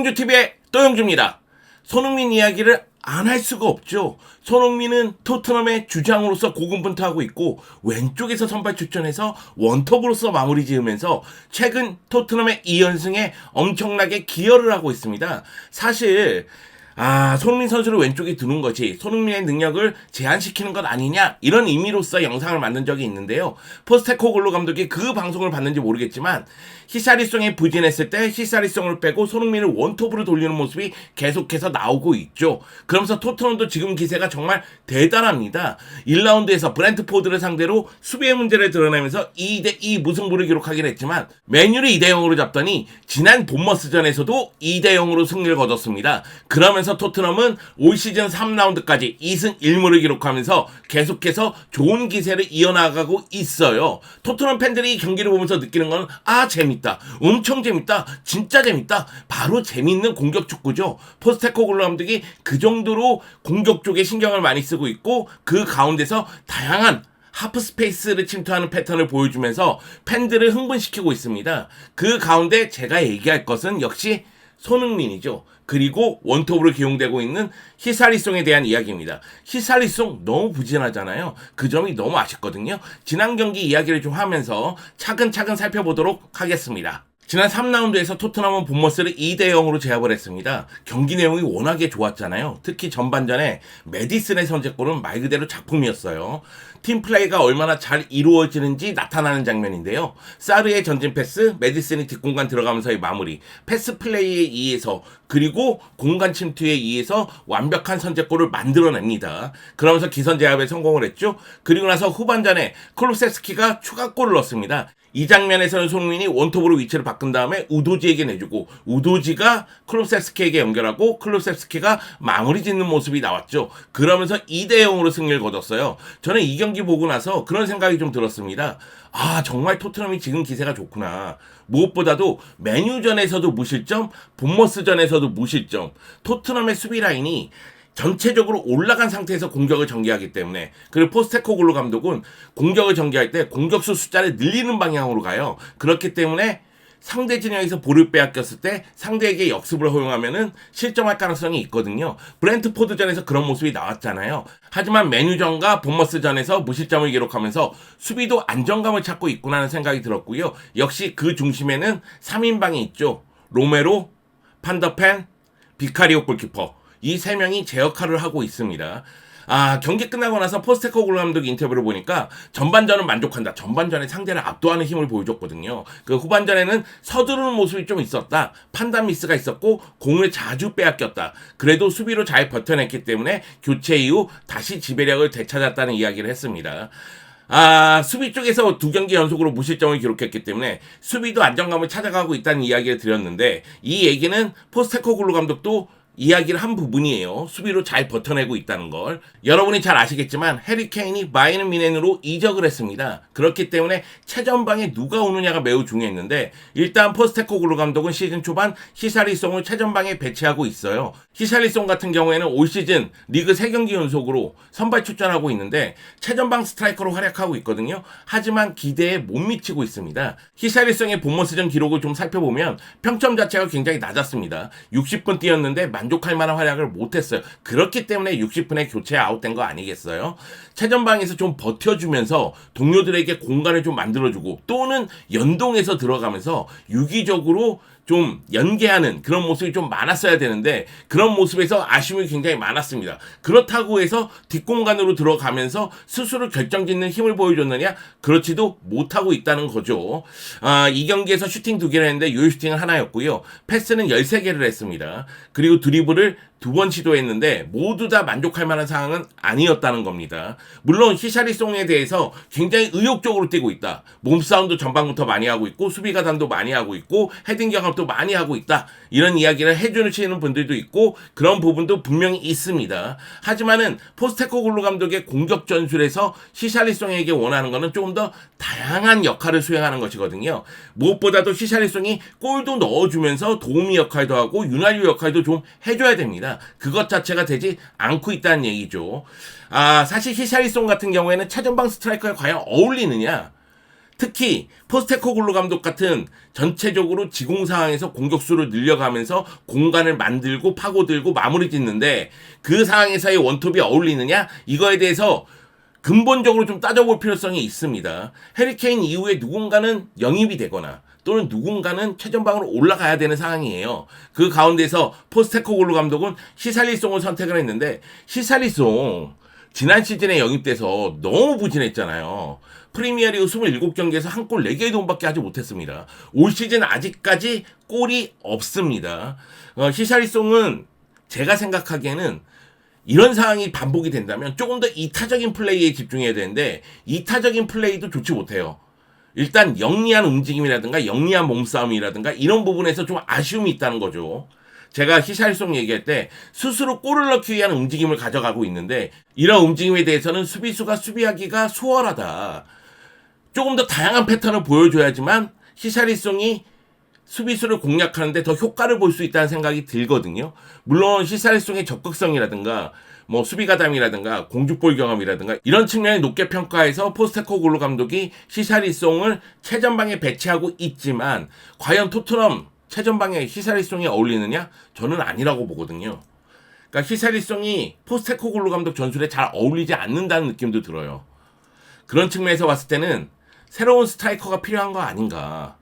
또영주TV의 또영주입니다. 손흥민 이야기를 안 할 수가 없죠. 손흥민은 토트넘의 주장으로서 고군분투하고 있고 왼쪽에서 선발 출전해서 원톱으로서 마무리 지으면서 최근 토트넘의 2연승에 엄청나게 기여를 하고 있습니다. 사실 아, 손흥민 선수를 왼쪽에 두는 것이 손흥민의 능력을 제한시키는 것 아니냐 이런 의미로서 영상을 만든 적이 있는데요. 포스테코글로 감독이 그 방송을 봤는지 모르겠지만 히사리송에 부진했을 때 히사리송을 빼고 손흥민을 원톱으로 돌리는 모습이 계속해서 나오고 있죠. 그러면서 토트넘도 지금 기세가 정말 대단합니다. 1라운드에서 브랜트포드를 상대로 수비의 문제를 드러내면서 2대2 무승부를 기록하긴 했지만 메뉴를 2대0으로 잡더니 지난 본머스전에서도 2대0으로 승리를 거뒀습니다. 그러면서 토트넘은 올 시즌 3라운드까지 2승 1무를 기록하면서 계속해서 좋은 기세를 이어나가고 있어요. 토트넘 팬들이 이 경기를 보면서 느끼는 건 아 재밌다. 엄청 재밌다. 진짜 재밌다. 바로 재밌는 공격 축구죠. 포스테코글로 감독이 그 정도로 공격 쪽에 신경을 많이 쓰고 있고 그 가운데서 다양한 하프 스페이스를 침투하는 패턴을 보여주면서 팬들을 흥분시키고 있습니다. 그 가운데 제가 얘기할 것은 역시 손흥민이죠. 그리고 원톱으로 기용되고 있는 히사리송에 대한 이야기입니다. 히사리송 너무 부진하잖아요. 그 점이 너무 아쉽거든요. 지난 경기 이야기를 좀 하면서 차근차근 살펴보도록 하겠습니다. 지난 3라운드에서 토트넘은 본머스를 2대 0으로 제압을 했습니다. 경기 내용이 워낙에 좋았잖아요. 특히 전반전에 메디슨의 선제골은 말 그대로 작품이었어요. 팀 플레이가 얼마나 잘 이루어지는지 나타나는 장면인데요. 사르의 전진 패스, 메디슨이 뒷공간 들어가면서의 마무리, 패스 플레이에 의해서 그리고 공간 침투에 의해서 완벽한 선제골을 만들어냅니다. 그러면서 기선 제압에 성공을 했죠. 그리고 나서 후반전에 클로세스키가 추가골을 넣습니다. 이 장면에서는 손흥민이 원톱으로 위치를 바꾼 다음에 우도지에게 내주고 우도지가 클로셉스키에게 연결하고 클로셉스키가 마무리 짓는 모습이 나왔죠. 그러면서 2대 0으로 승리를 거뒀어요. 저는 이 경기 보고 나서 그런 생각이 좀 들었습니다. 아 정말 토트넘이 지금 기세가 좋구나. 무엇보다도 메뉴전에서도 무실점, 본머스전에서도 무실점. 토트넘의 수비 라인이 전체적으로 올라간 상태에서 공격을 전개하기 때문에 그리고 포스테코글로 감독은 공격을 전개할 때 공격수 숫자를 늘리는 방향으로 가요. 그렇기 때문에 상대 진영에서 볼을 빼앗겼을 때 상대에게 역습을 허용하면은 실점할 가능성이 있거든요. 브렌트포드전에서 그런 모습이 나왔잖아요. 하지만 메뉴전과 본머스전에서 무실점을 기록하면서 수비도 안정감을 찾고 있구나는 생각이 들었고요. 역시 그 중심에는 3인방이 있죠. 로메로, 판더펜, 비카리오 골키퍼. 이 세 명이 제 역할을 하고 있습니다. 아, 경기 끝나고 나서 포스테코글로 감독 인터뷰를 보니까 전반전은 만족한다. 전반전에 상대를 압도하는 힘을 보여줬거든요. 그 후반전에는 서두르는 모습이 좀 있었다. 판단 미스가 있었고 공을 자주 빼앗겼다. 그래도 수비로 잘 버텨냈기 때문에 교체 이후 다시 지배력을 되찾았다는 이야기를 했습니다. 아, 수비 쪽에서 두 경기 연속으로 무실점을 기록했기 때문에 수비도 안정감을 찾아가고 있다는 이야기를 드렸는데 이 얘기는 포스테코글로 감독도 이야기를 한 부분이에요. 수비로 잘 버텨내고 있다는 걸. 여러분이 잘 아시겠지만 해리 케인이 바이는 미넨으로 이적을 했습니다. 그렇기 때문에 최전방에 누가 오느냐가 매우 중요했는데 일단 포스테코글로 감독은 시즌 초반 히사리송을 최전방에 배치하고 있어요. 히사리송 같은 경우에는 올 시즌 리그 3경기 연속으로 선발 출전하고 있는데 최전방 스트라이커로 활약하고 있거든요. 하지만 기대에 못 미치고 있습니다. 히사리송의 본머스전 기록을 좀 살펴보면 평점 자체가 굉장히 낮았습니다. 60분 뛰었는데 만 족할 만한 활약을 못했어요. 그렇기 때문에 60분에 교체 아웃된 거 아니겠어요? 최전방에서 좀 버텨주면서 동료들에게 공간을 좀 만들어주고 또는 연동해서 들어가면서 유기적으로 좀 연계하는 그런 모습이 좀 많았어야 되는데 그런 모습에서 아쉬움이 굉장히 많았습니다. 그렇다고 해서 뒷공간으로 들어가면서 스스로 결정짓는 힘을 보여줬느냐? 그렇지도 못하고 있다는 거죠. 아, 이 경기에서 슈팅 두 개를 했는데 유효 슈팅은 하나였고요. 패스는 13개를 했습니다. 그리고 드리블을 두 번 시도했는데 모두 다 만족할 만한 상황은 아니었다는 겁니다. 물론 히샤리송에 대해서 굉장히 의욕적으로 뛰고 있다. 몸싸움도 전방부터 많이 하고 있고 수비 가담도 많이 하고 있고 헤딩 경합도 많이 하고 있다. 이런 이야기를 해주시는 분들도 있고 그런 부분도 분명히 있습니다. 하지만은 포스테코 글루 감독의 공격 전술에서 히샤리송에게 원하는 것은 조금 더 다양한 역할을 수행하는 것이거든요. 무엇보다도 히샤리송이 골도 넣어주면서 도우미 역할도 하고 윤활유 역할도 좀 해줘야 됩니다. 그것 자체가 되지 않고 있다는 얘기죠. 아, 사실 히샤리송 같은 경우에는 차전방 스트라이커에 과연 어울리느냐? 특히 포스테코글루 감독 같은 전체적으로 지공 상황에서 공격수를 늘려가면서 공간을 만들고 파고들고 마무리 짓는데 그 상황에서의 원톱이 어울리느냐 이거에 대해서 근본적으로 좀 따져볼 필요성이 있습니다. 해리케인 이후에 누군가는 영입이 되거나 또는 누군가는 최전방으로 올라가야 되는 상황이에요. 그 가운데서 포스테코글루 감독은 시살리송을 선택을 했는데 시살리송 지난 시즌에 영입돼서 너무 부진했잖아요. 프리미어리그 27경기에서 한 골 4개의 도움밖에 하지 못했습니다. 올 시즌 아직까지 골이 없습니다. 어, 시살리송은 제가 생각하기에는 이런 상황이 반복이 된다면 조금 더 이타적인 플레이에 집중해야 되는데 이타적인 플레이도 좋지 못해요. 일단 영리한 움직임이라든가 영리한 몸싸움이라든가 이런 부분에서 좀 아쉬움이 있다는 거죠. 제가 히샬송 얘기할 때 스스로 골을 넣기 위한 움직임을 가져가고 있는데 이런 움직임에 대해서는 수비수가 수비하기가 수월하다. 조금 더 다양한 패턴을 보여줘야지만 히샬리송이 수비수를 공략하는데 더 효과를 볼 수 있다는 생각이 들거든요. 물론 시사리송의 적극성이라든가 뭐 수비 가담이라든가 공중볼 경험이라든가 이런 측면을 높게 평가해서 포스테코글루 감독이 시사리송을 최전방에 배치하고 있지만 과연 토트넘 최전방에 시사리송이 어울리느냐? 저는 아니라고 보거든요. 그러니까 시사리송이 포스테코글루 감독 전술에 잘 어울리지 않는다는 느낌도 들어요. 그런 측면에서 봤을 때는 새로운 스트라이커가 필요한 거 아닌가.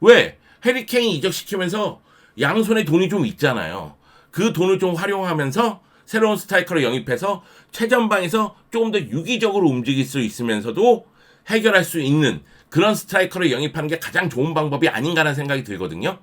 왜? 해리케인 이적시키면서 양손에 돈이 좀 있잖아요. 그 돈을 좀 활용하면서 새로운 스트라이커를 영입해서 최전방에서 조금 더 유기적으로 움직일 수 있으면서도 해결할 수 있는 그런 스트라이커를 영입하는 게 가장 좋은 방법이 아닌가라는 생각이 들거든요.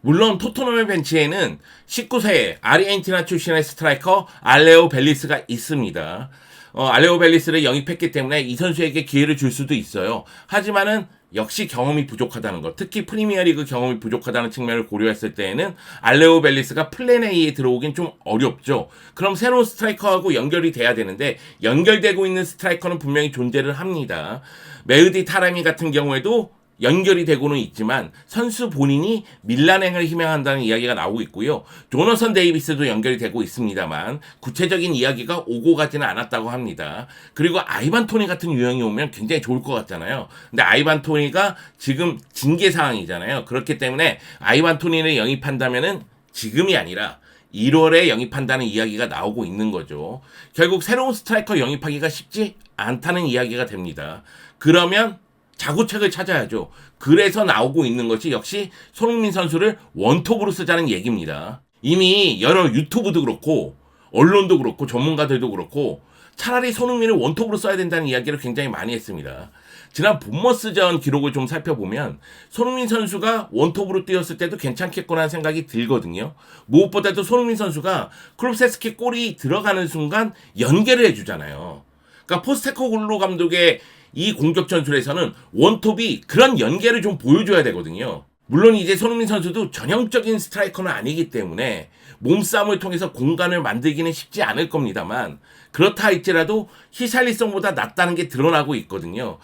물론 토트넘의 벤치에는 19세 아르헨티나 출신의 스트라이커 알레오 벨리스가 있습니다. 어, 알레오 벨리스를 영입했기 때문에 이 선수에게 기회를 줄 수도 있어요. 하지만은 역시 경험이 부족하다는 것, 특히 프리미어리그 경험이 부족하다는 측면을 고려했을 때에는 알레오 벨리스가 플랜 A에 들어오긴 좀 어렵죠. 그럼 새로운 스트라이커하고 연결이 돼야 되는데 연결되고 있는 스트라이커는 분명히 존재를 합니다. 메우디 타라미 같은 경우에도 연결이 되고는 있지만 선수 본인이 밀란행을 희망한다는 이야기가 나오고 있고요. 조너선 데이비스도 연결이 되고 있습니다만 구체적인 이야기가 오고 가지는 않았다고 합니다. 그리고 아이반 토니 같은 유형이 오면 굉장히 좋을 것 같잖아요. 근데 아이반 토니가 지금 징계 상황이잖아요. 그렇기 때문에 아이반 토니를 영입한다면은 지금이 아니라 1월에 영입한다는 이야기가 나오고 있는 거죠. 결국 새로운 스트라이커 영입하기가 쉽지 않다는 이야기가 됩니다. 그러면 자구책을 찾아야죠. 그래서 나오고 있는 것이 역시 손흥민 선수를 원톱으로 쓰자는 얘기입니다. 이미 여러 유튜브도 그렇고 언론도 그렇고 전문가들도 그렇고 차라리 손흥민을 원톱으로 써야 된다는 이야기를 굉장히 많이 했습니다. 지난 본머스전 기록을 좀 살펴보면 손흥민 선수가 원톱으로 뛰었을 때도 괜찮겠구나 생각이 들거든요. 무엇보다도 손흥민 선수가 클롭세스키 골이 들어가는 순간 연계를 해주잖아요. 그러니까 포스테코글로 감독의 이 공격 전술에서는 원톱이 그런 연계를 좀 보여줘야 되거든요. 물론 이제 손흥민 선수도 전형적인 스트라이커는 아니기 때문에 몸싸움을 통해서 공간을 만들기는 쉽지 않을 겁니다만 그렇다 할지라도 히샬리성보다 낫다는 게 드러나고 있거든요.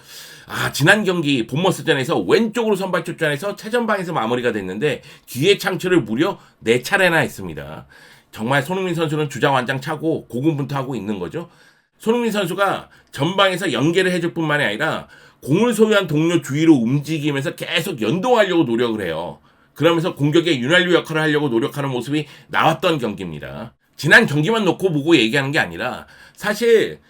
아 지난 경기 본머스전에서 왼쪽으로 선발 출전해서 최전방에서 마무리가 됐는데 기회 창출을 무려 4차례나 했습니다. 정말 손흥민 선수는 주장 완장 차고 고군분투하고 있는 거죠. 손흥민 선수가 전방에서 연계를 해줄 뿐만이 아니라 공을 소유한 동료 주위로 움직이면서 계속 연동하려고 노력을 해요. 그러면서 공격의 윤활유 역할을 하려고 노력하는 모습이 나왔던 경기입니다. 지난 경기만 놓고 보고 얘기하는 게 아니라 사실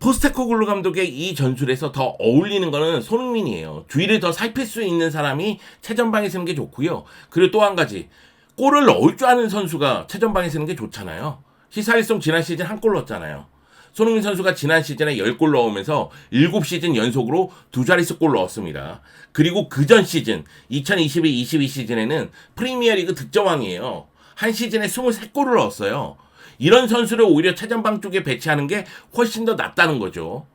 포스테코글루 감독의 이 전술에서 더 어울리는 거는 손흥민이에요. 주위를 더 살필 수 있는 사람이 최전방에 서는 게 좋고요. 그리고 또 한 가지 골을 넣을 줄 아는 선수가 최전방에 서는 게 좋잖아요. 히사리송 지난 시즌 한 골 넣었잖아요. 손흥민 선수가 지난 시즌에 10골 넣으면서 7시즌 연속으로 두 자릿수 골 넣었습니다. 그리고 그 전 시즌 2021-22 시즌에는 프리미어리그 득점왕이에요. 한 시즌에 23골을 넣었어요. 이런 선수를 오히려 최전방 쪽에 배치하는 게 훨씬 더 낫다는 거죠.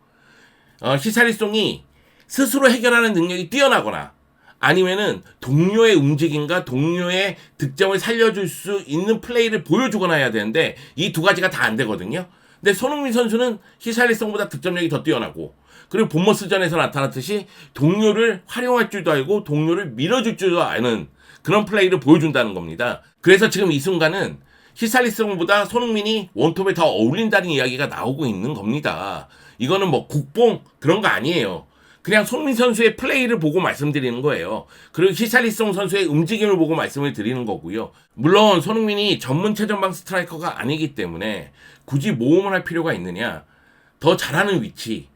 어, 히사리송이 스스로 해결하는 능력이 뛰어나거나 아니면은 동료의 움직임과 동료의 득점을 살려줄 수 있는 플레이를 보여주거나 해야 되는데 이 두 가지가 다 안 되거든요. 근데 손흥민 선수는 히샬리성보다 득점력이 더 뛰어나고 그리고 본머스전에서 나타났듯이 동료를 활용할 줄도 알고 동료를 밀어줄 줄도 아는 그런 플레이를 보여준다는 겁니다. 그래서 지금 이 순간은 히샬리성보다 손흥민이 원톱에 더 어울린다는 이야기가 나오고 있는 겁니다. 이거는 뭐 국뽕 그런 거 아니에요. 그냥 손민 선수의 플레이를 보고 말씀드리는 거예요. 그리고 히샬리송 선수의 움직임을 보고 말씀을 드리는 거고요. 물론 손흥민이 전문 최전방 스트라이커가 아니기 때문에 굳이 모험을 할 필요가 있느냐? 더 잘하는 위치,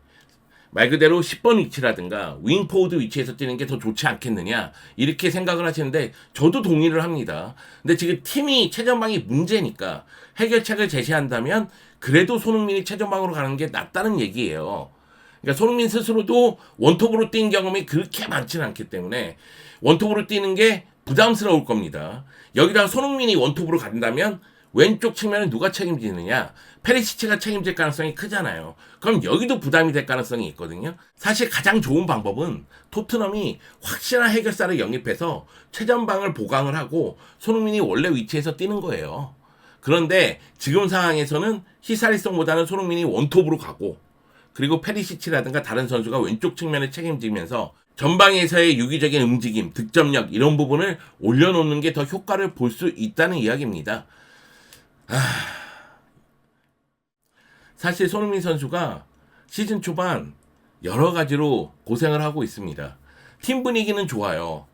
말 그대로 10번 위치라든가 윙포워드 위치에서 뛰는 게 더 좋지 않겠느냐 이렇게 생각을 하시는데 저도 동의를 합니다. 근데 지금 팀이 최전방이 문제니까 해결책을 제시한다면 그래도 손흥민이 최전방으로 가는 게 낫다는 얘기예요. 그러니까 손흥민 스스로도 원톱으로 뛴 경험이 그렇게 많지는 않기 때문에 원톱으로 뛰는 게 부담스러울 겁니다. 여기다가 손흥민이 원톱으로 간다면 왼쪽 측면은 누가 책임지느냐? 페리시치가 책임질 가능성이 크잖아요. 그럼 여기도 부담이 될 가능성이 있거든요. 사실 가장 좋은 방법은 토트넘이 확실한 해결사를 영입해서 최전방을 보강을 하고 손흥민이 원래 위치에서 뛰는 거예요. 그런데 지금 상황에서는 히사리송보다는 손흥민이 원톱으로 가고 그리고 페리시치라든가 다른 선수가 왼쪽 측면을 책임지면서 전방에서의 유기적인 움직임, 득점력 이런 부분을 올려놓는 게 더 효과를 볼 수 있다는 이야기입니다. 사실 손흥민 선수가 시즌 초반 여러 가지로 고생을 하고 있습니다. 팀 분위기는 좋아요.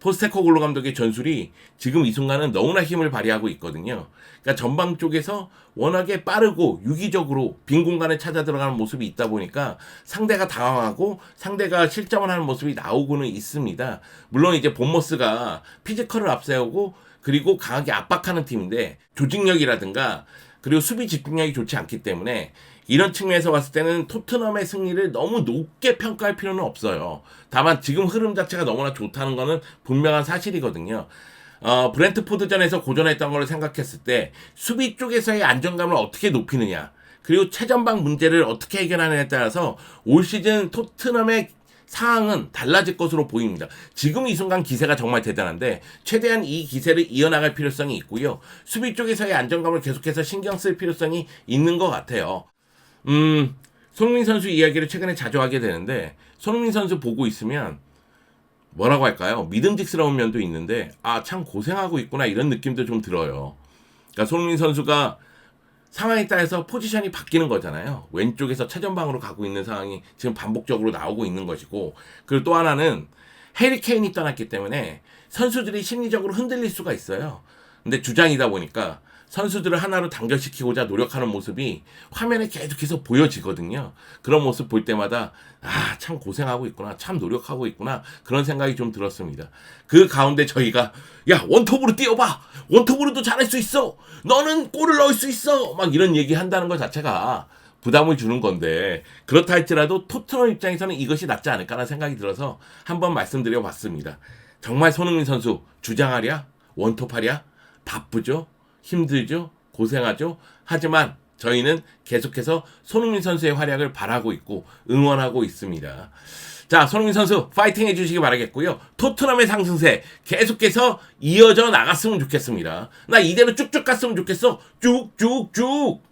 포스테코글로 감독의 전술이 지금 이 순간은 너무나 힘을 발휘하고 있거든요. 그러니까 전방 쪽에서 워낙에 빠르고 유기적으로 빈 공간에 찾아 들어가는 모습이 있다 보니까 상대가 당황하고 상대가 실점을 하는 모습이 나오고는 있습니다. 물론 이제 본머스가 피지컬을 앞세우고 그리고 강하게 압박하는 팀인데 조직력이라든가 그리고 수비 집중력이 좋지 않기 때문에 이런 측면에서 봤을 때는 토트넘의 승리를 너무 높게 평가할 필요는 없어요. 다만 지금 흐름 자체가 너무나 좋다는 것은 분명한 사실이거든요. 어, 브렌트포드전에서 고전했던 걸 생각했을 때 수비 쪽에서의 안정감을 어떻게 높이느냐 그리고 최전방 문제를 어떻게 해결하느냐에 따라서 올 시즌 토트넘의 상황은 달라질 것으로 보입니다. 지금 이 순간 기세가 정말 대단한데 최대한 이 기세를 이어나갈 필요성이 있고요. 수비 쪽에서의 안정감을 계속해서 신경 쓸 필요성이 있는 것 같아요. 음, 손흥민 선수 이야기를 최근에 자주 하게 되는데 손흥민 선수 보고 있으면 뭐라고 할까요? 믿음직스러운 면도 있는데 아 참 고생하고 있구나 이런 느낌도 좀 들어요. 그러니까 손흥민 선수가 상황에 따라서 포지션이 바뀌는 거잖아요. 왼쪽에서 최전방으로 가고 있는 상황이 지금 반복적으로 나오고 있는 것이고 그리고 또 하나는 해리 케인이 떠났기 때문에 선수들이 심리적으로 흔들릴 수가 있어요. 근데 주장이다 보니까 선수들을 하나로 단결시키고자 노력하는 모습이 화면에 계속해서 보여지거든요. 그런 모습 볼 때마다 아, 참 고생하고 있구나. 참 노력하고 있구나. 그런 생각이 좀 들었습니다. 그 가운데 저희가 야, 원톱으로 뛰어봐. 원톱으로도 잘할 수 있어. 너는 골을 넣을 수 있어. 막 이런 얘기 한다는 것 자체가 부담을 주는 건데 그렇다 할지라도 토트넘 입장에서는 이것이 낫지 않을까라는 생각이 들어서 한번 말씀드려 봤습니다. 정말 손흥민 선수 주장하랴? 원톱하랴? 바쁘죠? 힘들죠? 고생하죠? 하지만 저희는 계속해서 손흥민 선수의 활약을 바라고 있고 응원하고 있습니다. 자, 손흥민 선수 파이팅 해주시기 바라겠고요. 토트넘의 상승세 계속해서 이어져 나갔으면 좋겠습니다. 나 이대로 쭉쭉 갔으면 좋겠어. 쭉쭉쭉.